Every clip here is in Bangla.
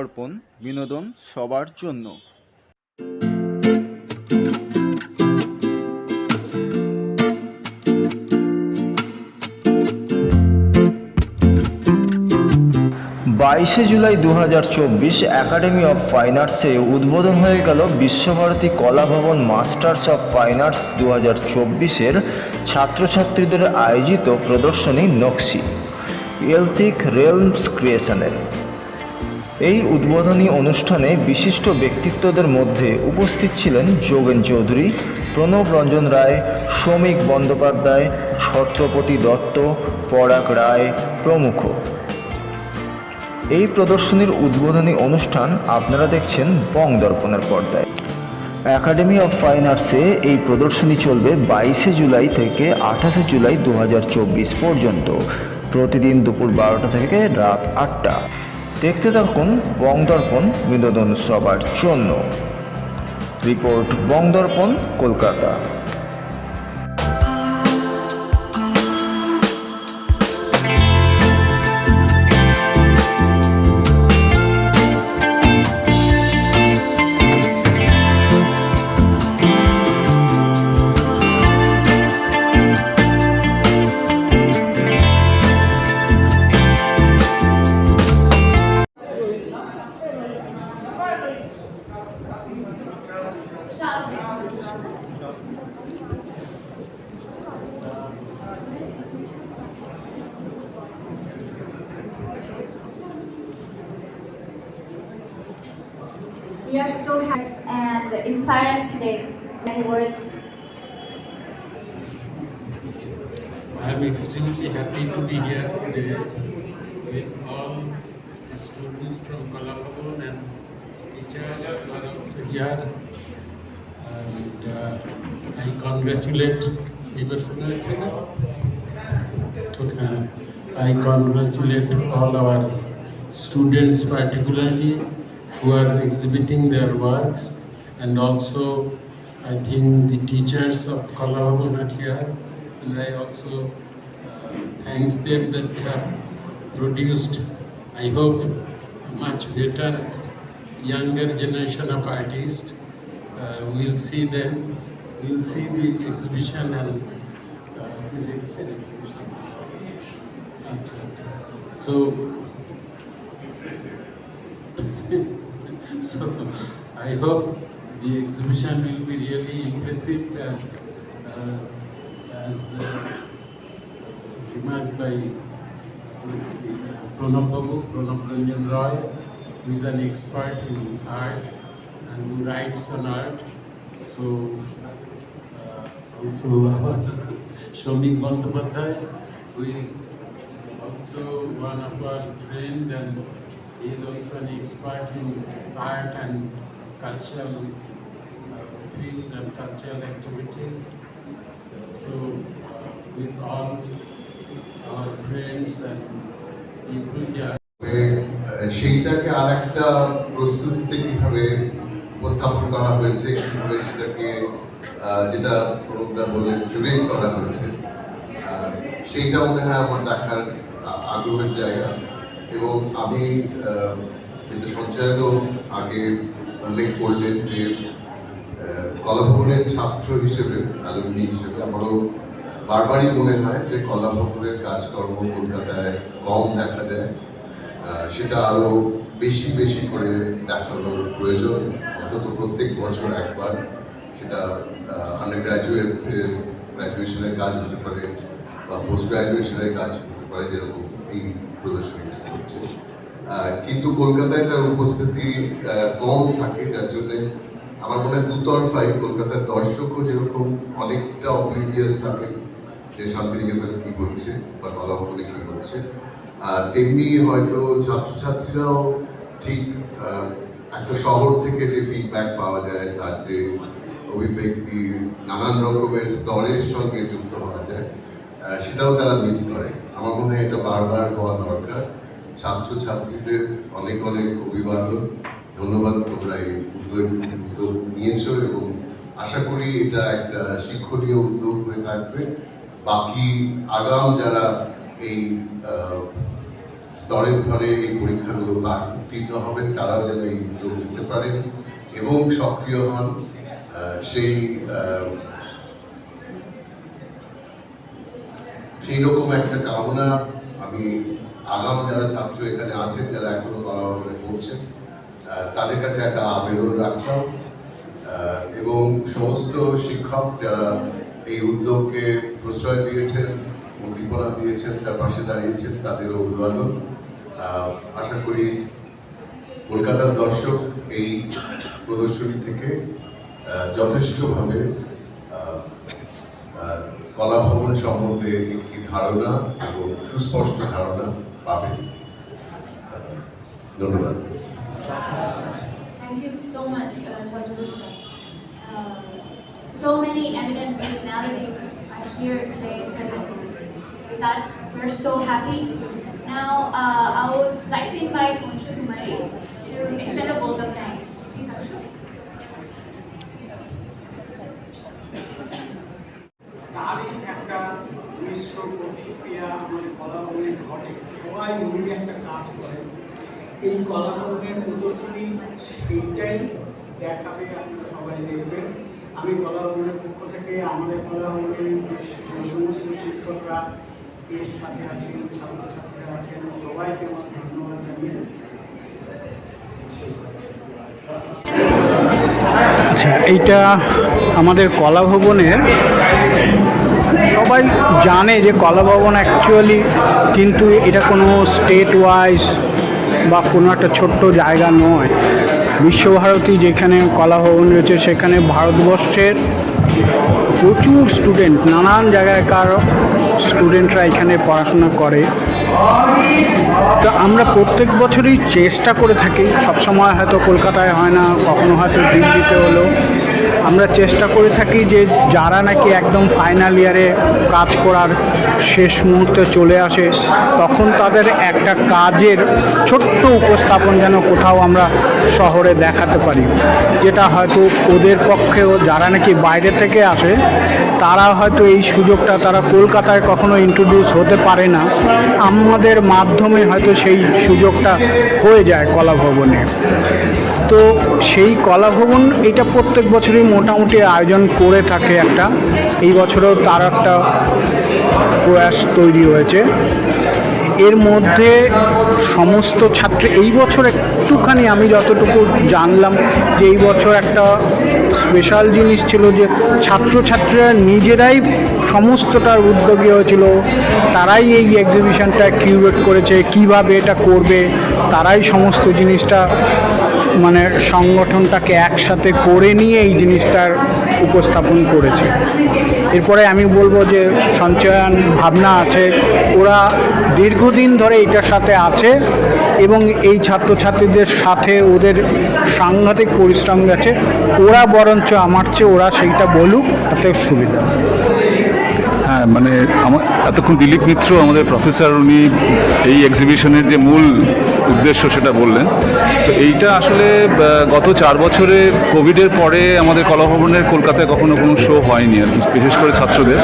দর্পণ বিনোদন সবার জন্য। বাইশে জুলাই দু হাজার চব্বিশ একাডেমি অফ ফাইন আর্টসে উদ্বোধন হয়ে গেল বিশ্বভারতী কলা ভবন মাস্টার্স অফ ফাইন আর্টস দু হাজার চব্বিশের ছাত্রছাত্রীদের আয়োজিত প্রদর্শনী নকশি, এলথিক রেলমস ক্রিয়েশনের। এই উদ্বোধনী অনুষ্ঠানে বিশিষ্ট ব্যক্তিত্বদের মধ্যে উপস্থিত ছিলেন যোগেন চৌধুরী, প্রণব রঞ্জন রায়, শ্রমিক বন্দ্যোপাধ্যায়, ছত্রপতি দত্ত, পরাগ রায় প্রমুখ। এই প্রদর্শনীর উদ্বোধনী অনুষ্ঠান আপনারা দেখছেন বং দর্পণের পর্দায়। অ্যাকাডেমি অফ ফাইন আর্টসে এই প্রদর্শনী চলবে বাইশে জুলাই থেকে আঠাশে জুলাই দু হাজার চব্বিশ পর্যন্ত। প্রতিদিন দুপুর বারোটা থেকে রাত আটটা। দেখতে থাকুন বংদর্পণ বিনোদন সবার জন্য। Report Bongdarpan Kolkata. are so happy and um, inspire us today. Many words. I am extremely happy to be here today with all the students from Kolhapur and teachers who are also here. And uh, I congratulate uh, I congratulate all our students particularly who are exhibiting their works and also I think the teachers of Kollavabun are here and I also uh, thanks them that they have produced, I hope, much better younger generation of artists. Uh, we'll see them, we'll see the exhibition and uh, the lecture exhibition. So, so I hope the exhibition will be really impressive as uh, as uh, remarked by Pranab Babu, Pranab Ranjan Roy, who is an expert in art and who writes on art. So uh, also Shomik Bandyopadhyay, who is also one of our friend and is also an expert in art and cultural uh, field and cultural activities. So uh, with all our friends and people here, সেইটাকে আর একটা প্রস্তুতিতে কীভাবে উপস্থাপন করা হয়েছে কীভাবে সেটাকে যেটা প্রণবদা বললেন কিউরেট করা হয়েছে সেইটা মনে হয় আমার দেখার আগ্রহের জায়গা এবং আমি যেটা সঞ্চয়নও আগে উল্লেখ করলেন যে কলাভবনের ছাত্র হিসেবে অ্যালুমিনি হিসেবে আমারও বারবারই মনে হয় যে কলাভবনের কাজকর্ম কলকাতায় কম দেখা যায়। সেটা আরও বেশি বেশি করে দেখানোর প্রয়োজন। অন্তত প্রত্যেক বছর একবার সেটা আন্ডার গ্রাজুয়েটের গ্র্যাজুয়েশনের কাজ হতে পারে বা পোস্ট গ্রাজুয়েশনের কাজ হতে পারে যেরকম এই প্রদর্শনীটি। হচ্ছে কিন্তু কলকাতায় তার উপস্থিতি কম থাকে, যার জন্য আমার মনে হয় দুতরফাই কলকাতার দর্শকও যেরকম অনেকটা অব্লিভিয়াস থাকে যে শান্তিনিকেতনে কি হচ্ছে বা কলাভবনে কি হচ্ছে। তেমনি হয়তো ছাত্রছাত্রীরাও ঠিক একটা শহর থেকে যে ফিডব্যাক পাওয়া যায়, তার যে অভিব্যক্তি নানান রকমের স্তরের সঙ্গে যুক্ত হওয়া যায় সেটাও তারা মিস করে। আমার মনে হয় এটা বারবার হওয়া দরকার। ছাত্রছাত্রীদের অনেক অনেক অভিবাদন। ধন্যবাদ তোমরা এই উদ্যোগ নিয়েছো এবং আশা করি এটা একটা শিক্ষণীয় উদ্যোগ হয়ে থাকবে। বাকি আগাম যারা এই স্তরে স্তরে এই পরীক্ষাগুলো পাশ উত্তীর্ণ হবেন, তারাও যেন এই উদ্যোগ নিতে পারেন এবং সক্রিয় হন। সেই সেই রকম একটা কামনা আমি আগাম যারা ছাত্র এখানে আছেন যারা এখনও কলা ভবনে পড়ছেন তাদের কাছে একটা আবেদন রাখলাম। এবং সমস্ত শিক্ষক যারা এই উদ্যোগকে প্রশ্রয় দিয়েছেন উদ্দীপনা দিয়েছেন তার পাশে দাঁড়িয়েছেন তাদেরও অভিবাদন। আশা করি কলকাতার দর্শক এই প্রদর্শনী থেকে যথেষ্টভাবে আহ, আহ, কলা ভবন সম্বন্ধে একটি ধারণা এবং সুস্পষ্ট ধারণা পাবেন আহ, ধন্যবাদ Thank you so much, uh, Chaudhary. Uh, so many eminent personalities are here today present with us. We're so happy. Now, uh, I would like to invite Unshu Kumari to extend a vote of thanks. এই কলাভবনের প্রদর্শনী সেইটাই দেখাবে আপনারা সবাই দেখবেন। আমি কলাভবনের পক্ষ থেকে আমাদের কলাভবনের যে সমস্ত শিক্ষকরা, এর সাথে আছেন, ছাত্রছাত্রীরা আছেন, সবাইকে আমার ধন্যবাদ জানিয়ে আচ্ছা এইটা আমাদের কলা ভবনের সবাই জানে যে কলা ভবন অ্যাকচুয়ালি কিন্তু এটা কোনো স্টেট ওয়াইজ বা কোনো একটা ছোট্ট জায়গা নয়। বিশ্বভারতী যেখানে কলা ভবন রয়েছে, সেখানে ভারতবর্ষের প্রচুর স্টুডেন্ট নানান জায়গায় জায়গাকার স্টুডেন্টরা এখানে পড়াশোনা করে। তো আমরা প্রত্যেক বছরই চেষ্টা করে থাকি। সবসময় হয়তো কলকাতায় হয় না, কখনো হয়তো দিল্লিতে হলো আমরা চেষ্টা করে থাকি যে যারা নাকি একদম ফাইনাল ইয়ারে কাজ করার শেষ মুহূর্তে চলে আসে, তখন তাদের একটা কাজের ছোট্ট উপস্থাপন যেন কোথাও আমরা শহরে দেখাতে পারি। যেটা হয়তো ওদের পক্ষেও যারা নাকি বাইরে থেকে আসে, তারা হয়তো এই সুযোগটা তারা কলকাতায় কখনো ইন্ট্রোডিউস হতে পারে না। আমাদের মাধ্যমে হয়তো সেই সুযোগটা হয়ে যায় কলা ভবনে তো সেই কলা ভবন এটা প্রত্যেক বছরই মোটামুটি আয়োজন করে থাকে একটা। এই বছরেও তার একটা প্রয়াস তৈরি হয়েছে। এর মধ্যে সমস্ত ছাত্র, এই বছর একটুখানি আমি যতটুকু জানলাম যে এই বছর একটা স্পেশাল জিনিস ছিল যে ছাত্রছাত্রীরা নিজেরাই সমস্তটার উদ্যোগী হয়েছিল। তারাই এই এক্সিবিশনটা কিউরেট করেছে, কীভাবে এটা করবে, তারাই সমস্ত জিনিসটা মানে সংগঠনটাকে একসাথে করে নিয়ে এই জিনিসটার উপস্থাপন করেছে। এরপরে আমি বলব যে সঞ্চয়ন ভাবনা আছে, ওরা দীর্ঘদিন ধরে এটার সাথে আছে এবং এই ছাত্রছাত্রীদের সাথে ওদের সাংঘাতিক পরিশ্রম গেছে। ওরা বরঞ্চ আমার চেয়ে ওরা সেইটা বলুক, তাতে সুবিধা। হ্যাঁ মানে আমার এতক্ষণ দিলীপ মিত্র, আমাদের প্রফেসর উনি এই এক্সিবিশনের যে মূল উদ্দেশ্য সেটা বললেন। তো এইটা আসলে গত চার বছরে কোভিডের পরে আমাদের কলাভবনের কলকাতায় কখনো কোনো শো হয়নি, আর বিশেষ করে ছাত্রদের।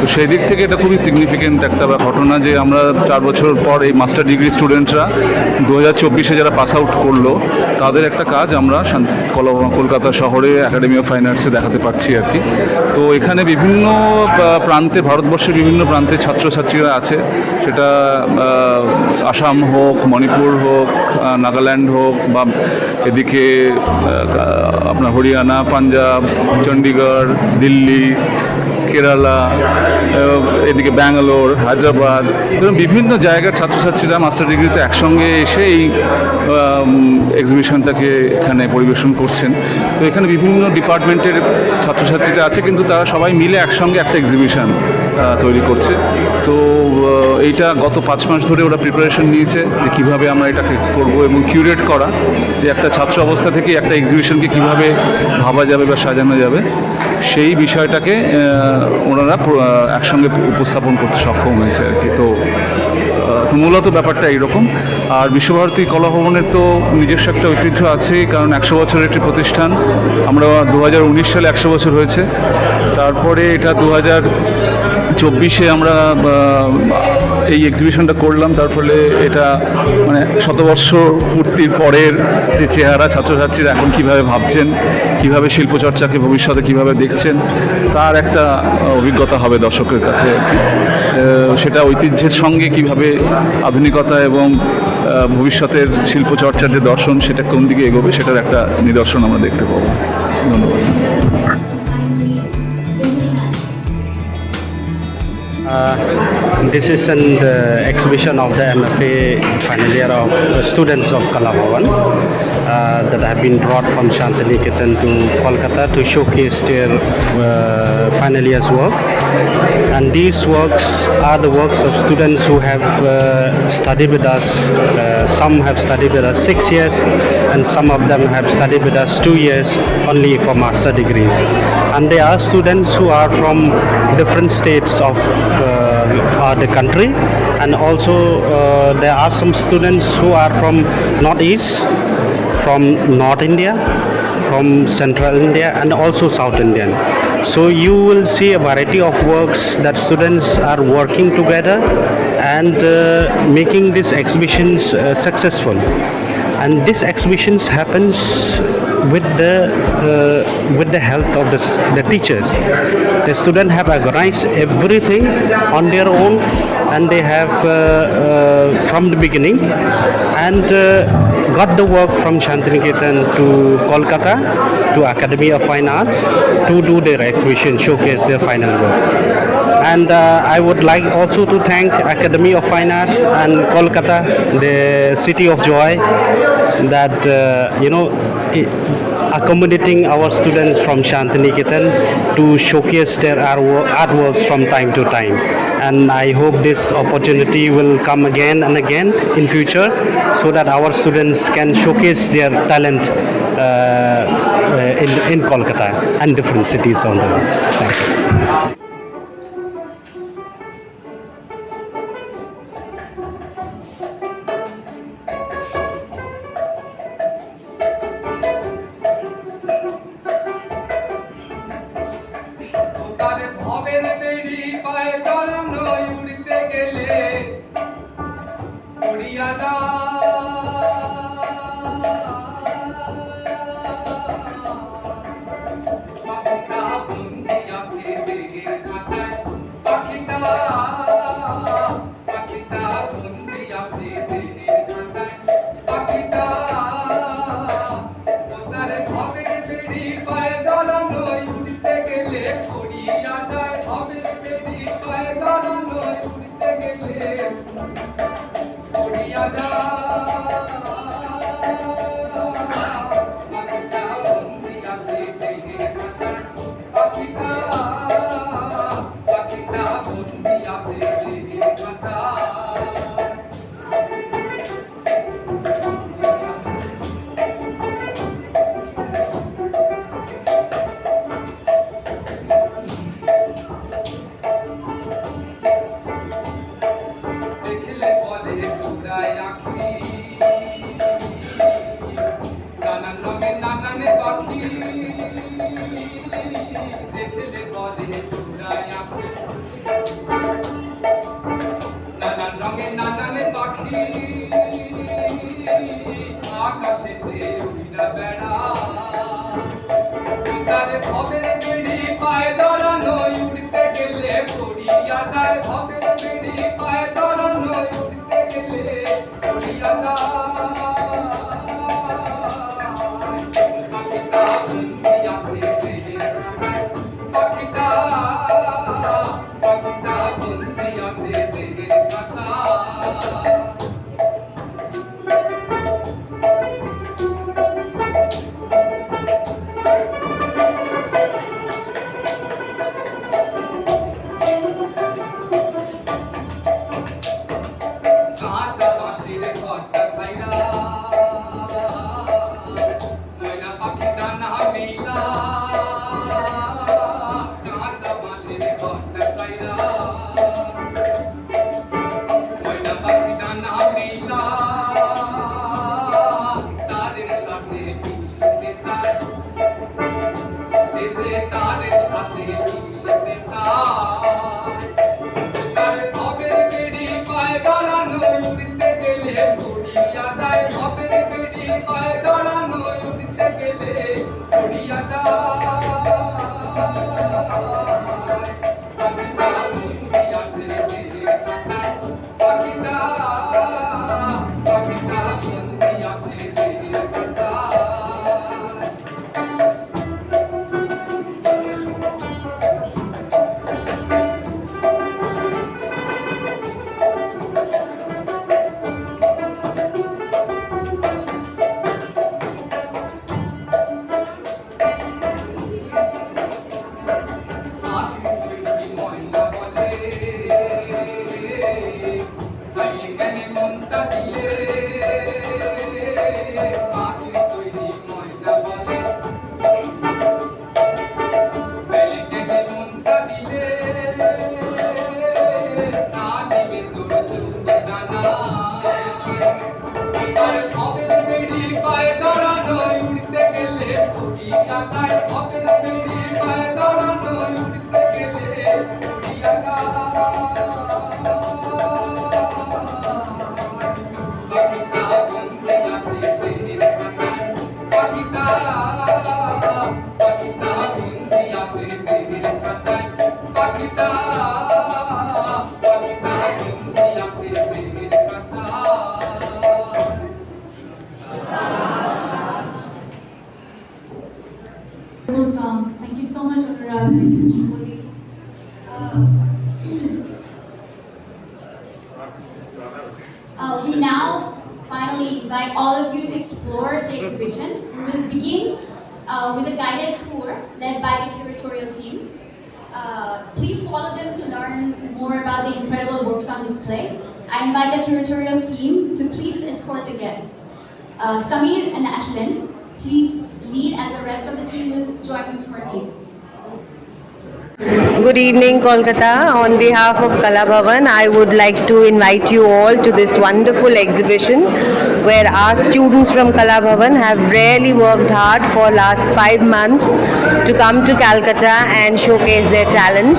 তো সেই দিক থেকে এটা খুবই সিগনিফিকেন্ট একটা ঘটনা যে আমরা চার বছর পর এই মাস্টার ডিগ্রি স্টুডেন্টরা দু হাজার চব্বিশে যারা পাস আউট করল, তাদের একটা কাজ আমরা কলকাতা শহরে একাডেমি অফ ফাইন আর্টসে দেখাতে পারছি আর কি। তো এখানে বিভিন্ন প্রান্তে, ভারতবর্ষের বিভিন্ন প্রান্তে ছাত্রছাত্রীরা আছে। সেটা আসাম হোক, মণিপুর হোক নাগাল্যান্ড হোক বা এদিকে আপনার হরিয়ানা পাঞ্জাব চণ্ডীগড় দিল্লি কেরালা এদিকে ব্যাঙ্গালোর, হায়দ্রাবাদ, এরকম বিভিন্ন জায়গার ছাত্রছাত্রীরা মাস্টার ডিগ্রিতে একসঙ্গে এসে এই এক্সিবিশনটাকে এখানে পরিবেশন করছেন। তো এখানে বিভিন্ন ডিপার্টমেন্টের ছাত্রছাত্রীরা আছে, কিন্তু তারা সবাই মিলে একসঙ্গে একটা এক্সিবিশন তৈরি করছে। তো এইটা গত পাঁচ মাস ধরে ওরা প্রিপারেশন নিয়েছে যে কীভাবে আমরা এটাকে করব এবং কিউরেট করা, যে একটা ছাত্র অবস্থা থেকে একটা এক্সিবিশনকে কীভাবে ভাবা যাবে বা সাজানো যাবে। সেই বিষয়টাকে ওনারা একসঙ্গে উপস্থাপন করতে সক্ষম হয়েছে আর কি। তো তো মূলত ব্যাপারটা এইরকম। আর বিশ্বভারতী কলা ভবনের তো নিজস্ব একটা ঐতিহ্য আছে, কারণ একশো বছরের একটি প্রতিষ্ঠান। আমরা দু হাজার উনিশ সালে একশো বছর হয়েছে। তারপরে এটা দু হাজার চব্বিশে আমরা এই এক্সিবিশনটা করলাম, তার ফলে এটা মানে শতবর্ষ পূর্তির পরের যে চেহারা ছাত্রছাত্রীরা এখন কীভাবে ভাবছেন, কীভাবে শিল্পচর্চাকে ভবিষ্যতে কীভাবে দেখছেন, তার একটা অভিজ্ঞতা হবে দর্শকের কাছে। সেটা ঐতিহ্যের সঙ্গে কীভাবে আধুনিকতা এবং ভবিষ্যতের শিল্পচর্চার যে দর্শন, সেটা কোন দিকে এগোবে, সেটার একটা নিদর্শন আমরা দেখতে পাবো। ধন্যবাদ। Uh, this is an uh, exhibition of the MFA final year of uh, students of Kalabhavan uh, that have been brought from Shantiniketan to Kolkata to showcase their uh, final year's work. And these works are the works of students who have studied with us. Some have studied with us six years, and some of them have studied with us two years only for master degrees. And they are students who are from different states of uh, the country, and also uh, there are some students who are from northeast, from North India, from Central India, and also South Indian. So you will see a variety of works that students are working together and uh, making these exhibitions uh, successful. And this exhibitions happens with the uh, with the help of the, the teachers. The students have organized everything on their own, and they have uh, uh, from the beginning, and uh, got the work from Shantiniketan to Kolkata to Academy of Fine Arts to do their exhibition, showcase their final works. And uh, I would like also to thank Academy of Fine Arts and Kolkata, the city of joy, that uh, you know. accommodating our students from Shantiniketan to showcase their artwo- artworks from time to time. And I hope this opportunity will come again and again in future so that our students can showcase their talent uh, uh, in, in Kolkata and different cities on the world. পড়িয়া যায় ভবের Saina song. Thank you so much, Anurag. Uh, uh, we now finally invite all of you to explore the exhibition. We will begin uh, with a guided tour led by the curatorial team. Uh, please follow them to learn more about the incredible works on display. I invite the curatorial team to please escort the guests. Uh, Samir and Ashlyn, please lead as the rest of the team will join you shortly. Good evening, Kolkata. On behalf of Kala Bhavan, I would like to invite you all to this wonderful exhibition where our students from Kala Bhavan have really worked hard for last five months to come to Calcutta and showcase their talent.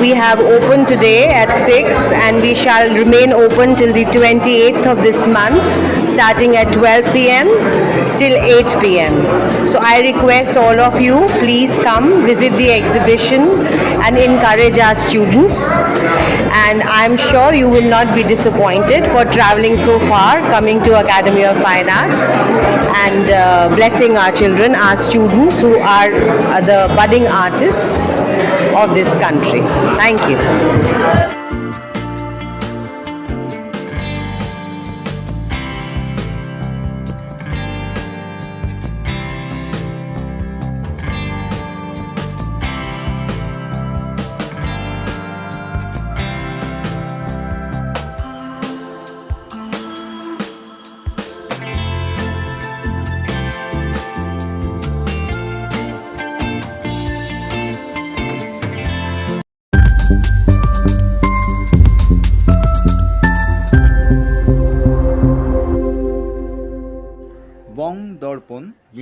We have opened today at 6 and we shall remain open till the 28th of this month starting at 12 pm till 8 pm. So I request all of you please come visit the exhibition and encourage our students and I'm sure you will not be disappointed for traveling so far coming to Academy of Fine Arts and uh, blessing our children, our students who are uh, the budding artists of this country. Thank you.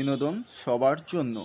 বিনোদন সবার জন্য।